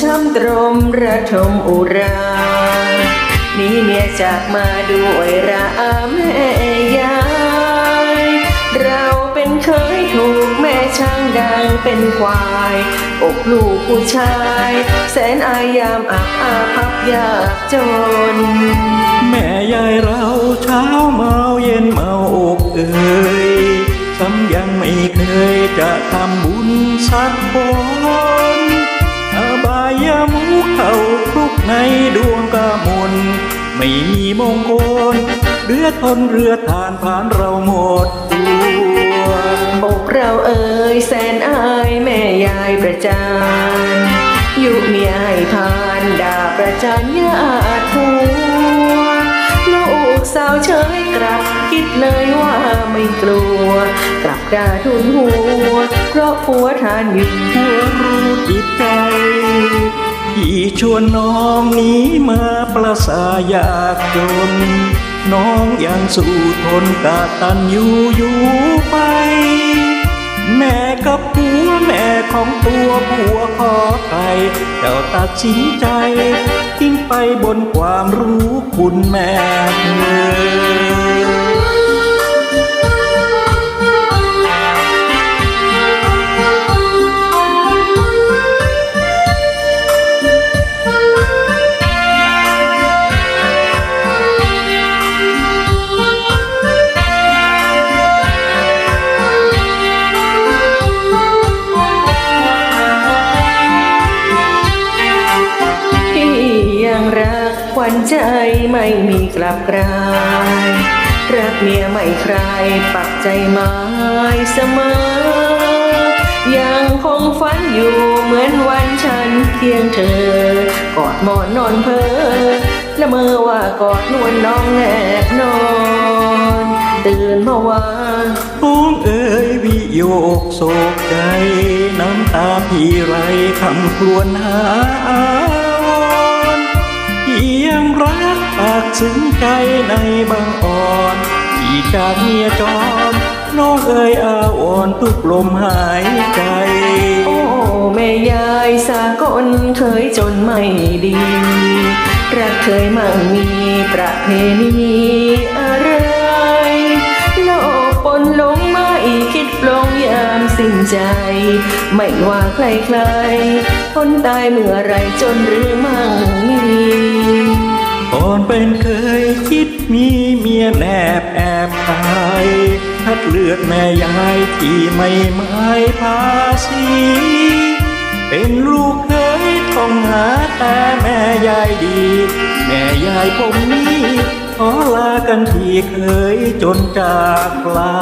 ช้ำตรมระทมอุรามีเมียจากมาด้วยราแม่ยาย เราเป็นเคยถูกแม่ช่างดังเป็นควาย อกลูกผู้ชาย แสนอายามอับอาพับยากจน แม่ยายเราเช้าเมาเย็นเมาอกเอ่ยซ้ำยังไม่เคยจะทำบุญสักคน เขาคลุกในดวงกามนไม่มีมงคลเรือทนเรือทานผ่านเราหมดตัวอกเราเอ่ยแสนอายแม่ยายประจานยุเมียให้พานด่าประจานญาติผัวลูกสาวเฉยกลับคิดเลยว่าไม่กลัว กลับด่าทุนหัว เพราะผัวทานอยู่หัวรู้จิตใจ ที่ชวนน้องหนี้มาประสายากจน น้องยังสู้ทนกาตันอยู่อยู่ไป แม่กับผัวแม่ของตัวผัวขอใครเจ้าตัดสินใจ ทิ้งไปบนความรู้คุณแม่ ขวัญใจไม่มีกลับกลายรักเมียไม่ใครปักใจหมายเสมอ ยังคงฝันอยู่เหมือนวันฉันเคียงเธอกอดหมอนนอนเพอละเมอว่ากอดนวลน้องแนบนอน ตื่นมาว่าท้องเอ๋ยวิโยกโศกใจ น้ำตาพี่ไรคำครวญหา ซึ้งใจในบางอ่อนพี่จากเมียจรน้องเอ๋ยอาวรณ์ทุกลมหายใจ โอ้แม่ยายสากลเคยจนไม่ดี รักเคยมั่งมีประเพณีอะไรโลกปนลงไม่คิดปลงยามสิ้นใจ ไม่ว่าใครใครๆคนตายเมื่อไรจนหรือมั่งมี ก่อนเป็นเคยคิดมีเมียแนบแอบตายทัดเลือดแม่ยายที่ไม่ไม้ภาษีเป็นลูกเคยต้องหาแต่แม่ยายดี แม่ยายผมนี้ขอลากันที่เคยจนจากลา